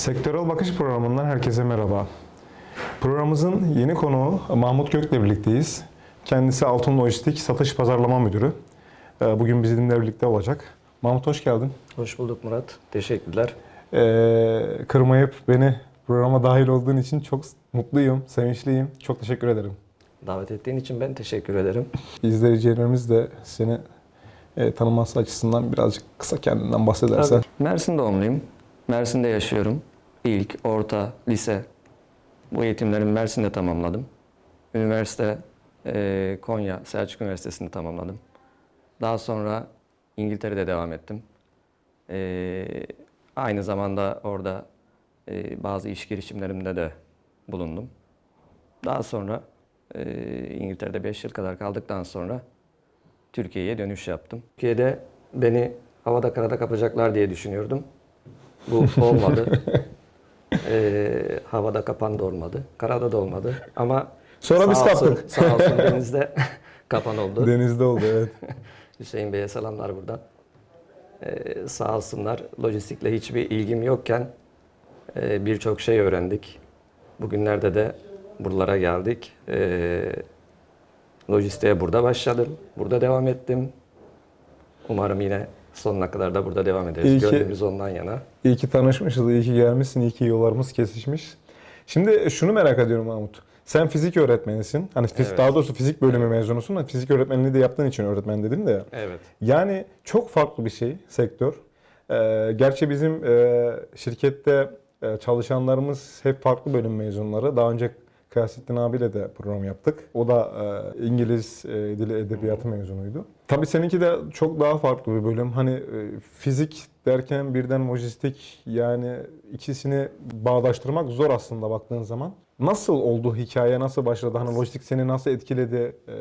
Sektörel Bakış programından herkese merhaba. Programımızın yeni konuğu Mahmut Gök'le birlikteyiz. Kendisi Altın Lojistik Satış Pazarlama Müdürü. Ee, Bugün bizimle birlikte olacak. Mahmut hoş geldin. Hoş bulduk Murat. Teşekkürler. Ee, kırmayıp beni programa dahil olduğun için çok mutluyum, sevinçliyim. Çok teşekkür ederim. Davet ettiğin için ben teşekkür ederim. İzleyicilerimiz de seni e, tanıması açısından birazcık kısa kendinden bahsedersen. Mersin doğumluyum. Mersin'de yaşıyorum. İlk, orta, lise bu eğitimlerimi Mersin'de tamamladım. Üniversite eee, Konya Selçuk Üniversitesi'nde tamamladım. Daha sonra İngiltere'de devam ettim. Eee, aynı zamanda orada eee, bazı iş girişimlerimde de bulundum. Daha sonra eee, İngiltere'de 5 yıl kadar kaldıktan sonra Türkiye'ye dönüş yaptım. Türkiye'de beni havada karada kapacaklar diye düşünüyordum. Bu olmadı. Ee, havada kapan da olmadı. Karada da olmadı. Ama Sonra sağ biz olsun- kaptık. Sağ olsun denizde kapan oldu. Denizde oldu evet. Hüseyin Bey'e selamlar buradan. Ee, sağ olsunlar. Lojistikle hiçbir ilgim yokken e, birçok şey öğrendik. Bugünlerde de buralara geldik. Ee, lojistiğe burada başladım. Burada devam ettim. Umarım yine sonuna kadar da burada devam ederiz. İyi ki- Gönlümüz ondan yana. İyi ki tanışmışız, iyi ki gelmişsin, iyi ki yollarımız kesişmiş. Şimdi şunu merak ediyorum Mahmut. Sen fizik öğretmenisin. Hani Evet. daha doğrusu fizik bölümü mezunusun. Hani Fizik öğretmenliği de yaptığın için öğretmen dedim de. Evet. Yani çok farklı bir şey sektör. Ee, gerçi bizim e, şirkette e, çalışanlarımız hep farklı bölüm mezunları. Daha önce Kıyasettin abiyle de program yaptık. O da e, İngiliz e, dili edebiyatı mezunuydu. Tabii seninki de çok daha farklı bir bölüm. Hani e, fizik derken birden lojistik yani ikisini bağdaştırmak zor aslında baktığın zaman. Nasıl oldu hikaye, nasıl başladı? Hani lojistik seni nasıl etkiledi? E,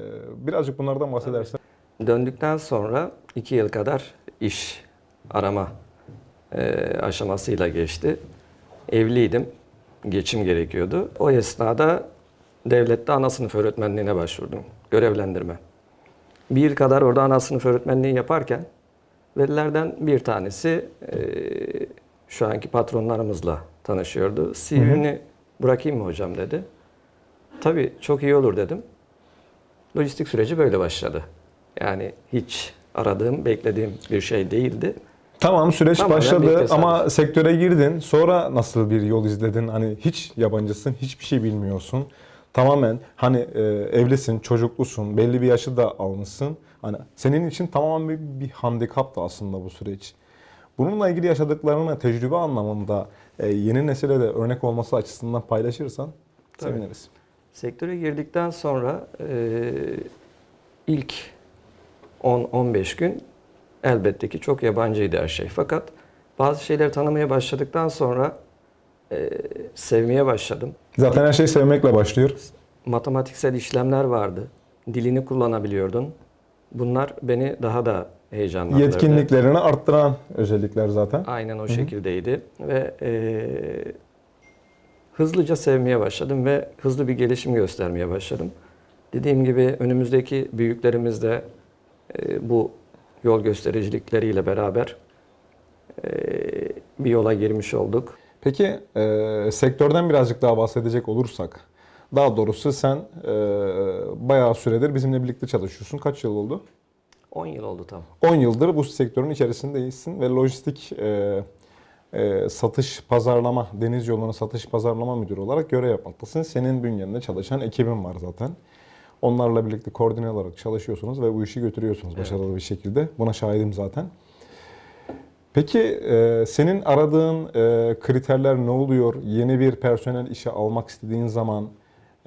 birazcık bunlardan bahsedersen. Döndükten sonra iki yıl kadar iş arama e, aşamasıyla geçti. Evliydim. Geçim gerekiyordu. O esnada devlette ana sınıf öğretmenliğine başvurdum. Görevlendirme. Bir yıl kadar orada ana sınıf öğretmenliği yaparken velilerden bir tanesi e, şu anki patronlarımızla tanışıyordu. CV'ni bırakayım mı hocam dedi. Tabii çok iyi olur dedim. Lojistik süreci böyle başladı. Yani hiç aradığım, beklediğim bir şey değildi. Tamam süreç Tamamen bir başladı ama sektöre girdin. Sonra nasıl bir yol izledin? Hani hiç yabancısın, hiçbir şey bilmiyorsun. Tamamen hani e, evlisin, çocuklusun, belli bir yaşı da almışsın. Hani senin için tamamen bir, bir handikaptı aslında bu süreç. Bununla ilgili yaşadıklarını tecrübe anlamında e, yeni nesile de örnek olması açısından paylaşırsan Tabii. seviniriz. Sektöre girdikten sonra e, ilk 10-15 gün elbette ki çok yabancıydı her şey. Fakat bazı şeyleri tanımaya başladıktan sonra e, sevmeye başladım. Zaten her şey sevmekle başlıyor. Matematiksel işlemler vardı. Dilini kullanabiliyordun. Bunlar beni daha da heyecanlandırdı. Yetkinliklerini arttıran özellikler zaten. Aynen o şekildeydi ve e, hızlıca sevmeye başladım ve hızlı bir gelişim göstermeye başladım. Dediğim gibi önümüzdeki büyüklerimiz de e, bu yol göstericilikleriyle beraber e, bir yola girmiş olduk. Peki e, sektörden birazcık daha bahsedecek olursak, daha doğrusu sen e, bayağı süredir bizimle birlikte çalışıyorsun. Kaç yıl oldu? 10 yıl oldu tam. 10 yıldır bu sektörün içerisindesin ve lojistik e, e, satış pazarlama, deniz yolunu satış pazarlama müdürü olarak görev yapmaktasın. Senin bünyende çalışan ekibin var zaten. Onlarla birlikte koordine olarak çalışıyorsunuz ve bu işi götürüyorsunuz başarılı bir şekilde. Buna şahidim zaten. Peki e, senin aradığın e, kriterler ne oluyor? Yeni bir personel işe almak istediğin zaman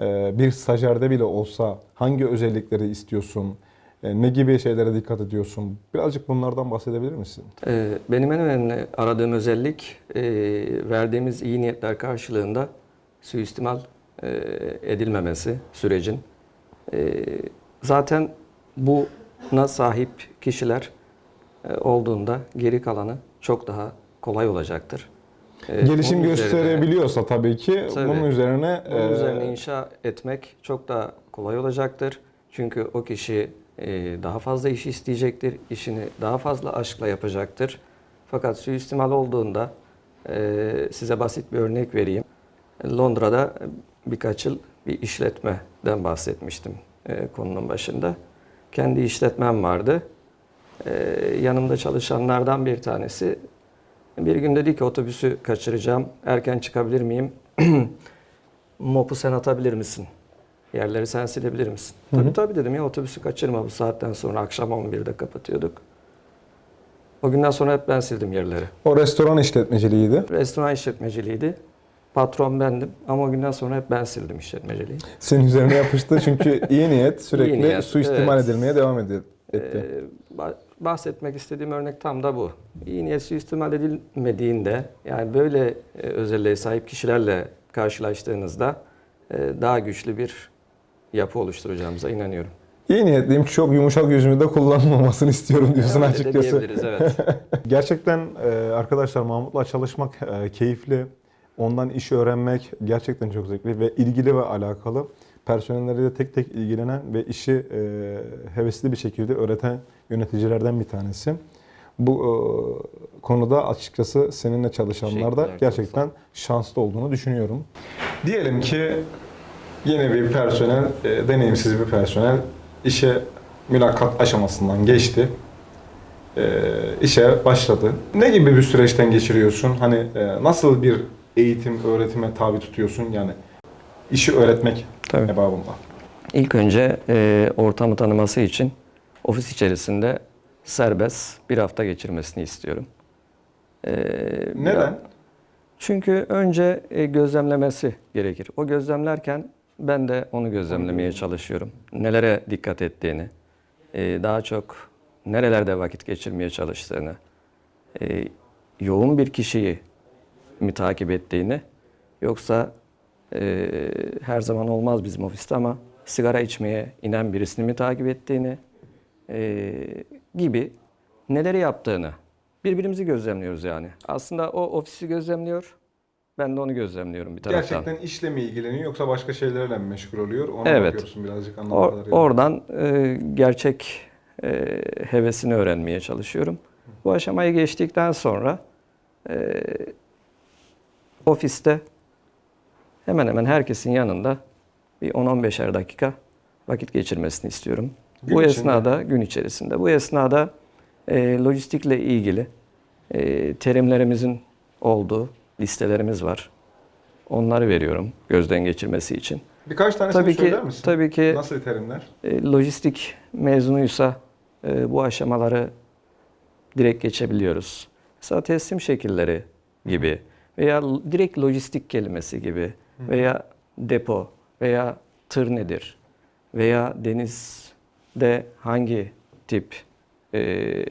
e, bir stajyerde bile olsa hangi özellikleri istiyorsun? E, ne gibi şeylere dikkat ediyorsun? Birazcık bunlardan bahsedebilir misin? Benim en önemli aradığım özellik e, verdiğimiz iyi niyetler karşılığında suistimal e, edilmemesi sürecin. E, Zaten buna sahip kişiler e, olduğunda geri kalanı çok daha kolay olacaktır. E, Gelişim bunun üzerine- gösterebiliyorsa tabii ki Tabii. bunun üzerine bunun e, üzerine inşa etmek çok daha kolay olacaktır. Çünkü o kişi e, daha fazla iş isteyecektir, işini daha fazla aşkla yapacaktır. Fakat suistimal olduğunda Ee, size basit bir örnek vereyim. Londra'da birkaç yıl bir işletmeden bahsetmiştim e, konunun başında. Kendi işletmem vardı. Ee, yanımda çalışanlardan bir tanesi bir gün dedi ki otobüsü kaçıracağım, erken çıkabilir miyim? Mopu sen atabilir misin? Yerleri sen silebilir misin? Tabii tabii dedim ya otobüsü kaçırma bu saatten sonra akşam 11'de kapatıyorduk. O günden sonra hep ben sildim yerleri. O restoran işletmeciliğiydi. Restoran işletmeciliğiydi. Patron bendim ama o günden sonra hep ben sildim işletmeciliği. Senin üzerine yapıştı çünkü iyi niyet sürekli İyi niyet, suistimal evet. edilmeye devam etti. Ee, ba- bahsetmek istediğim örnek tam da bu. İyi niyet suistimal edilmediğinde yani böyle e, özelliğe sahip kişilerle karşılaştığınızda e, daha güçlü bir yapı oluşturacağımıza inanıyorum. İyi niyetliyim çok yumuşak yüzümü de kullanmamasını istiyorum diyorsun açıkçası. evet. Gerçekten e, arkadaşlar Mahmut'la çalışmak keyifli. Ondan iş öğrenmek gerçekten çok zevkli ve ilgili ve alakalı. Personelleriyle tek tek ilgilenen ve işi e, hevesli bir şekilde öğreten yöneticilerden bir tanesi. Bu e, konuda açıkçası seninle çalışanlar da gerçekten şanslı olduğunu düşünüyorum. Diyelim ki yeni bir personel, e, deneyimsiz bir personel işe mülakat aşamasından geçti e, işe başladı. Ne gibi bir süreçten geçiriyorsun? Hani e, nasıl bir eğitim, öğretime tabi tutuyorsun? Yani işi öğretmek Tabii. ebabında. İlk önce e, ortamı tanıması için ofis içerisinde serbest bir hafta geçirmesini istiyorum. E, Neden? Çünkü önce e, gözlemlemesi gerekir. O gözlemlerken ben de onu gözlemlemeye çalışıyorum. Nelere dikkat ettiğini, e, daha çok nerelerde vakit geçirmeye çalıştığını, e, yoğun bir kişiyi mi takip ettiğini, yoksa e, her zaman olmaz bizim ofiste ama sigara içmeye inen birisini mi takip ettiğini e, gibi neleri yaptığını birbirimizi gözlemliyoruz yani. Aslında o ofisi gözlemliyor, ben de onu gözlemliyorum bir taraftan. Gerçekten işle mi ilgileniyor yoksa başka şeylerle mi meşgul oluyor? Ona Evet. bakıyorsun birazcık anladığım Or- kadarıyla. oradan e, gerçek e, hevesini öğrenmeye çalışıyorum. Bu aşamayı geçtikten sonra e, ofiste hemen hemen herkesin yanında bir 10-15'er dakika vakit geçirmesini istiyorum. Gün Bu içinde. esnada gün içerisinde. Bu esnada e, lojistikle ilgili e, terimlerimizin olduğu listelerimiz var. Onları veriyorum gözden geçirmesi için. Birkaç tanesini Tabii ki söyler misin? tabii ki Nasıl terimler? e, lojistik mezunuysa e, bu aşamaları direkt geçebiliyoruz. Mesela teslim şekilleri gibi veya direkt lojistik kelimesi gibi veya depo veya tır nedir veya denizde hangi tip e,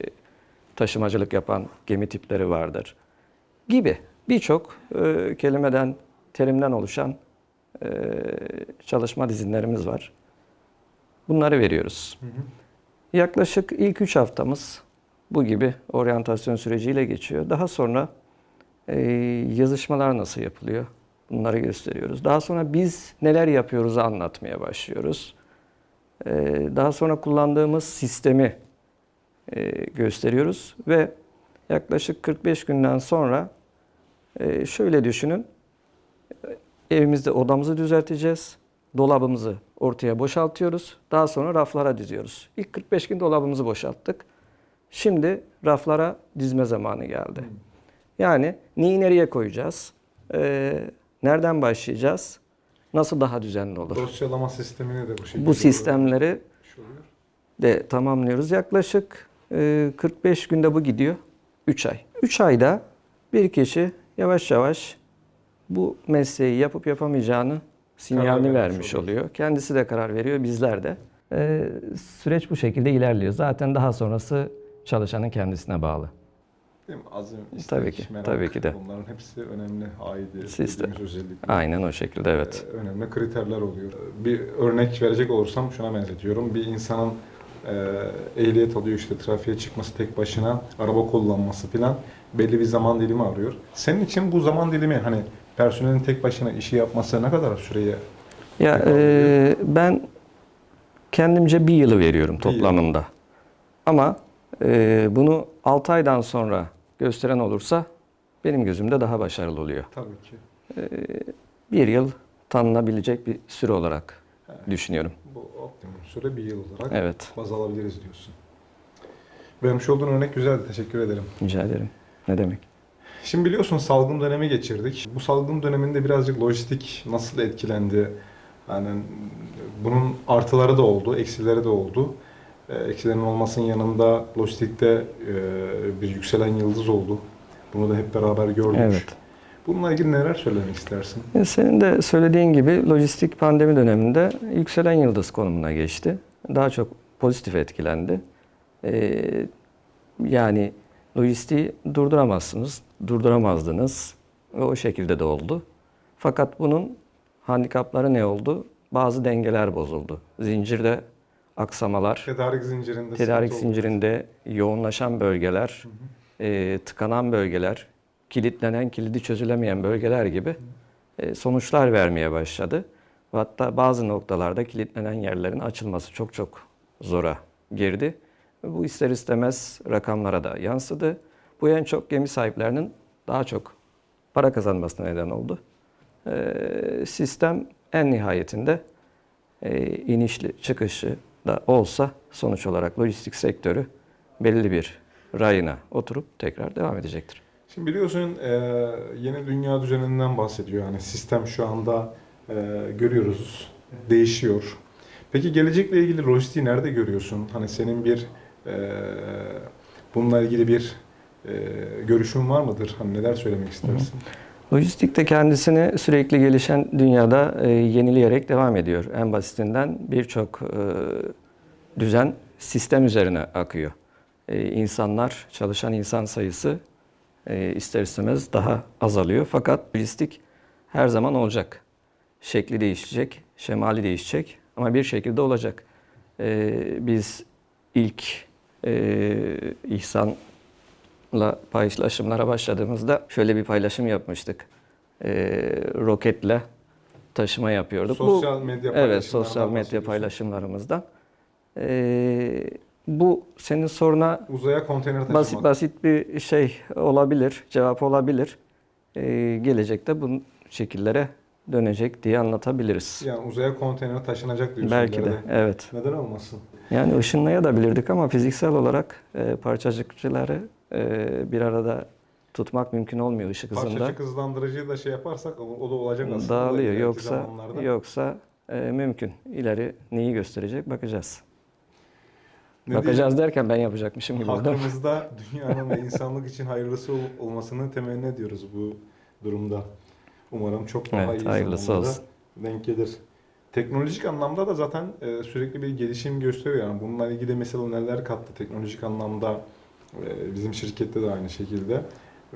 taşımacılık yapan gemi tipleri vardır gibi birçok e, kelimeden, terimden oluşan e, çalışma dizinlerimiz var. Bunları veriyoruz. Yaklaşık ilk 3 haftamız bu gibi oryantasyon süreciyle geçiyor. Daha sonra yazışmalar nasıl yapılıyor? Bunları gösteriyoruz. Daha sonra biz neler yapıyoruzu anlatmaya başlıyoruz. E, daha sonra kullandığımız sistemi e, gösteriyoruz ve yaklaşık 45 günden sonra e, şöyle düşünün. Evimizde odamızı düzelteceğiz. Dolabımızı ortaya boşaltıyoruz. Daha sonra raflara diziyoruz. İlk 45 gün dolabımızı boşalttık. Şimdi raflara dizme zamanı geldi. Yani neyi nereye koyacağız? Ee, nereden başlayacağız? Nasıl daha düzenli olur? Dosyalama sistemini de bu şekilde. Bu sistemleri de tamamlıyoruz. Yaklaşık e, 45 günde bu gidiyor. 3 ay. 3 ayda bir kişi yavaş yavaş bu mesleği yapıp yapamayacağını sinyalini vermiş vermiş oluyor. oluyor. Kendisi de karar veriyor, bizler de. E, süreç bu şekilde ilerliyor. Zaten daha sonrası çalışanın kendisine bağlı. Değil mi? Azim, istek, Tabii ki, merak, tabii ki de. Bunların hepsi önemli aidiyet dediğimiz özellikler. Aynen o şekilde evet. Ee, önemli kriterler oluyor. Bir örnek verecek olursam şuna benzetiyorum. Bir insanın e, ehliyet alıyor işte trafiğe çıkması tek başına, araba kullanması falan belli bir zaman dilimi arıyor. Senin için bu zaman dilimi hani personelin tek başına işi yapması ne kadar süreye Ya e, ben kendimce bir yılı veriyorum Bir yıl. toplamında. Ama e, bunu 6 aydan sonra gösteren olursa benim gözümde daha başarılı oluyor. Tabii ki. Bir yıl tanınabilecek bir süre olarak Evet. düşünüyorum. Bu optimum süre bir yıl olarak Evet, baz alabiliriz diyorsun. Vermiş olduğun örnek güzeldi. Teşekkür ederim. rica ederim. Ne demek? Şimdi biliyorsun salgın dönemi geçirdik. Bu salgın döneminde birazcık lojistik nasıl etkilendi? Yani bunun artıları da oldu, eksileri de oldu. Ee, Eksilerin olmasının yanında lojistikte e, bir yükselen yıldız oldu. Bunu da hep beraber gördük. Evet. Bununla ilgili neler söylemek istersin? E, Senin de söylediğin gibi lojistik pandemi döneminde yükselen yıldız konumuna geçti. Daha çok pozitif etkilendi. Ee, yani lojistiği durduramazsınız, durduramazdınız ve o şekilde de oldu. Fakat bunun handikapları ne oldu? Bazı dengeler bozuldu. Zincirde aksamalar, Tedarik zincirinde tedarik zincirinde yoğunlaşan bölgeler, e, tıkanan bölgeler, kilitlenen, kilidi çözülemeyen bölgeler gibi e, sonuçlar vermeye başladı. Hatta bazı noktalarda kilitlenen yerlerin açılması çok çok zora girdi. Bu ister istemez rakamlara da yansıdı. Bu en çok gemi sahiplerinin daha çok para kazanmasına neden oldu. E, sistem en nihayetinde e, inişli çıkışı da olsa sonuç olarak lojistik sektörü belli bir rayına oturup tekrar devam edecektir. Şimdi biliyorsun e, yeni dünya düzeninden bahsediyor. Yani sistem şu anda e, görüyoruz değişiyor. Peki gelecekle ilgili lojistiği nerede görüyorsun? Hani senin bir e, bununla ilgili bir e, görüşün var mıdır? Hani neler söylemek istersin? Lojistik de kendisini sürekli gelişen dünyada e, yenileyerek devam ediyor. En basitinden birçok e, düzen sistem üzerine akıyor. E, insanlar, çalışan insan sayısı e, ister istemez daha azalıyor. Fakat lojistik her zaman olacak. Şekli değişecek, şemali değişecek ama bir şekilde olacak. E, biz ilk e, İhsan'la paylaşımlara başladığımızda şöyle bir paylaşım yapmıştık. E, roketle taşıma yapıyorduk. Bu- Sosyal medya Evet, sosyal medya bahsediyorsun. paylaşımlarımızdan. Ee, bu senin soruna Uzaya konteyner taşımak. basit basit bir şey olabilir, cevap olabilir. Ee, gelecekte bu şekillere dönecek diye anlatabiliriz. Yani uzaya konteyner taşınacak diyorsun. Belki de, ileride. evet. Neden olmasın? Yani ışınlayabilirdik ama fiziksel olarak e, parçacıkçıları e, bir arada tutmak mümkün olmuyor ışık hızında. Parçacık hızlandırıcıyı da şey yaparsak o, da olacak aslında. Dağılıyor. ileriki Yoksa zamanlarda. yoksa e, mümkün. İleri neyi gösterecek bakacağız. Ne Bakacağız derken ben yapacakmışım gibi oldu. Hakkımızda dünyanın ve insanlık için hayırlısı ol- olmasını temenni ediyoruz bu durumda. Umarım çok daha Evet, iyi hayırlısı olsun. denk gelir. Teknolojik anlamda da zaten e, sürekli bir gelişim gösteriyor. Yani bununla ilgili mesela neler kattı teknolojik anlamda bizim şirkette de aynı şekilde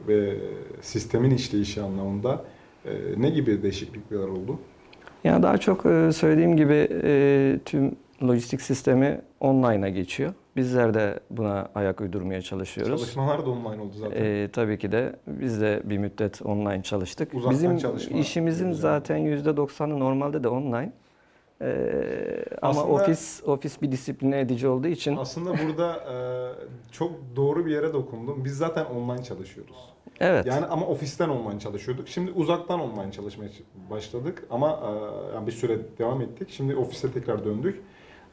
ve sistemin işleyişi anlamında e, ne gibi değişiklikler oldu? Yani daha çok e, söylediğim gibi e, tüm lojistik sistemi online'a geçiyor. Bizler de buna ayak uydurmaya çalışıyoruz. Çalışmalar da online oldu zaten. E, tabii ki de biz de bir müddet online çalıştık. Uzaktan Bizim çalışma işimizin zaten %90'ı normalde de online. E, ama Aslında- ofis ofis bir disipline edici olduğu için Aslında burada e, çok doğru bir yere dokundum. Biz zaten online çalışıyoruz. evet. Yani ama ofisten online çalışıyorduk. Şimdi uzaktan online çalışmaya başladık ama e, yani bir süre devam ettik. Şimdi ofise tekrar döndük.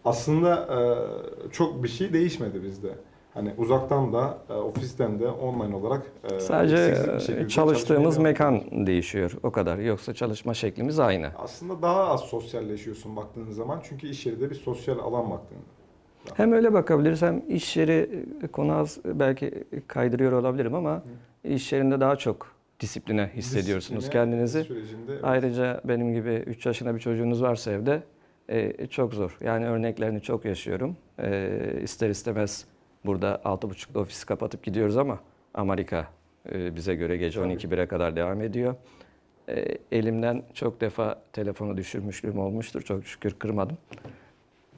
Aslında e, çok bir şey değişmedi bizde. Hani uzaktan da e, ofisten de online olarak e, Sadece e, çalıştığımız mekan değişiyor. O kadar. Yoksa çalışma şeklimiz aynı. Aslında daha az sosyalleşiyorsun baktığın zaman. Çünkü iş yeri de bir sosyal alan baktığında. Hem öyle bakabiliriz hem iş yeri konu az belki kaydırıyor olabilirim ama iş yerinde daha çok disipline hissediyorsunuz Disipline kendinizi. Sürecinde evet. Ayrıca benim gibi 3 yaşında bir çocuğunuz varsa evde e, çok zor. Yani örneklerini çok yaşıyorum. E, ister istemez burada 6.30'da ofisi kapatıp gidiyoruz ama Amerika e, bize göre gece Tabii. 12-1'e kadar devam ediyor. E, elimden çok defa telefonu düşürmüşlüğüm olmuştur. Çok şükür kırmadım.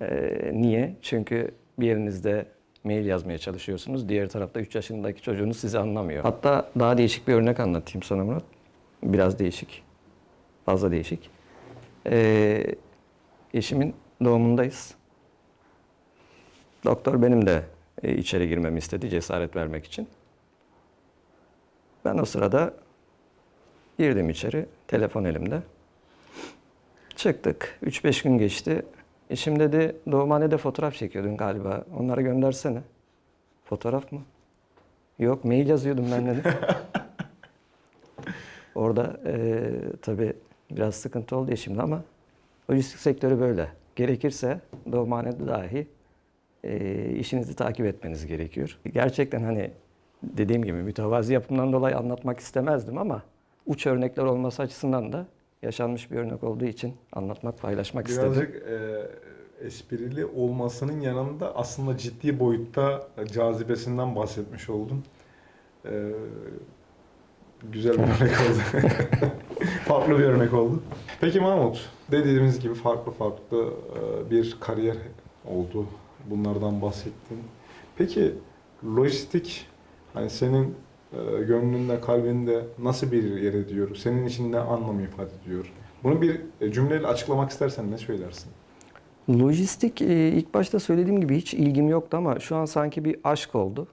E, niye? Çünkü bir yerinizde mail yazmaya çalışıyorsunuz. Diğer tarafta 3 yaşındaki çocuğunuz sizi anlamıyor. Hatta daha değişik bir örnek anlatayım sana Murat. Biraz değişik. Fazla değişik. Ee, eşimin doğumundayız. Doktor benim de içeri girmemi istedi cesaret vermek için. Ben o sırada girdim içeri. Telefon elimde. Çıktık. 3-5 gün geçti. Eşim dedi doğumhanede fotoğraf çekiyordun galiba. Onları göndersene. Fotoğraf mı? Yok mail yazıyordum ben dedi. Orada eee tabii biraz sıkıntı oldu eşimle ama lojistik sektörü böyle. Gerekirse doğumhanede dahi eee, işinizi takip etmeniz gerekiyor. Gerçekten hani dediğim gibi mütevazi yapımdan dolayı anlatmak istemezdim ama uç örnekler olması açısından da yaşanmış bir örnek olduğu için anlatmak, paylaşmak istedim. Birazcık e, esprili olmasının yanında aslında ciddi boyutta cazibesinden bahsetmiş oldun. E, güzel bir örnek oldu. farklı bir örnek oldu. Peki Mahmut, dediğimiz gibi farklı farklı e, bir kariyer oldu. Bunlardan bahsettin. Peki lojistik hani senin e, gönlünde, kalbinde nasıl bir yer ediyor? Senin için ne anlam ifade ediyor? Bunu bir e, cümleyle açıklamak istersen ne söylersin? Lojistik e, ilk başta söylediğim gibi hiç ilgim yoktu ama şu an sanki bir aşk oldu.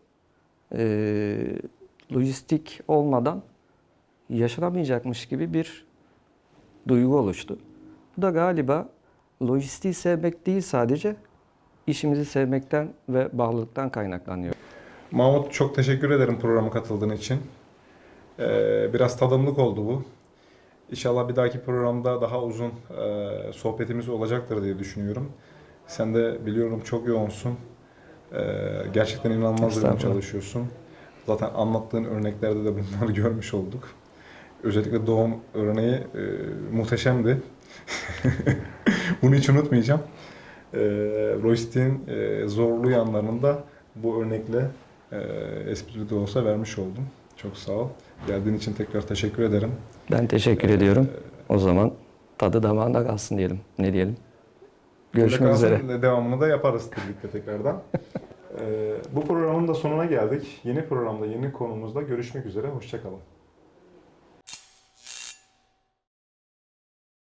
E, lojistik olmadan yaşanamayacakmış gibi bir duygu oluştu. Bu da galiba lojistiği sevmek değil sadece işimizi sevmekten ve bağlılıktan kaynaklanıyor. Mahmut çok teşekkür ederim programa katıldığın için. Ee, biraz tadımlık oldu bu. İnşallah bir dahaki programda daha uzun e, sohbetimiz olacaktır diye düşünüyorum. Sen de biliyorum çok yoğunsun. Ee, gerçekten inanılmaz yoğun çalışıyorsun. Zaten anlattığın örneklerde de bunları görmüş olduk. Özellikle doğum örneği e, muhteşemdi. Bunu hiç unutmayacağım. E, lojistiğin e, zorlu yanlarını da bu örnekle e, esprili de olsa vermiş oldum. Çok sağ ol. Geldiğin için tekrar teşekkür ederim. Ben teşekkür ediyorum. O zaman tadı damağında kalsın diyelim. Ne diyelim? Görüşmek üzere. Devamını da yaparız birlikte tekrardan. E, bu programın da sonuna geldik. Yeni programda, yeni konumuzda görüşmek üzere. Hoşçakalın.